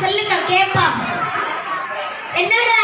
சொல்லுங்க கேட்பான் என்னடா